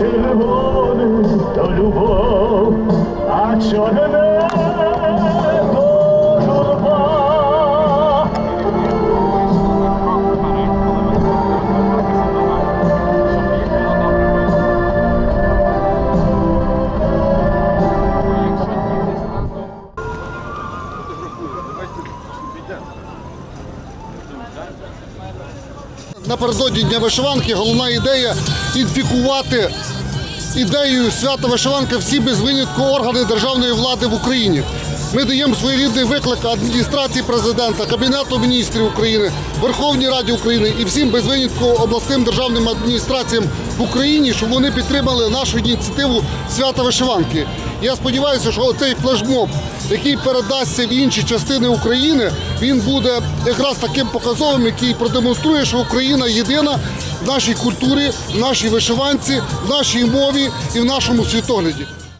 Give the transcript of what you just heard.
червоне то любов, а чорне Напередодні Дня вишиванки головна ідея інфікувати ідеєю свята вишиванки всі без винятку органи державної влади в Україні. Ми даємо своєрідний виклик адміністрації президента, Кабінету міністрів України, Верховній Раді України і всім без винятку обласним державним адміністраціям в Україні, щоб вони підтримали нашу ініціативу свята вишиванки. Я сподіваюся, що цей флешмоб, який передасться в інші частини України, він буде якраз таким показовим, який продемонструє, що Україна єдина в нашій культурі, в нашій вишиванці, в нашій мові і в нашому світогляді.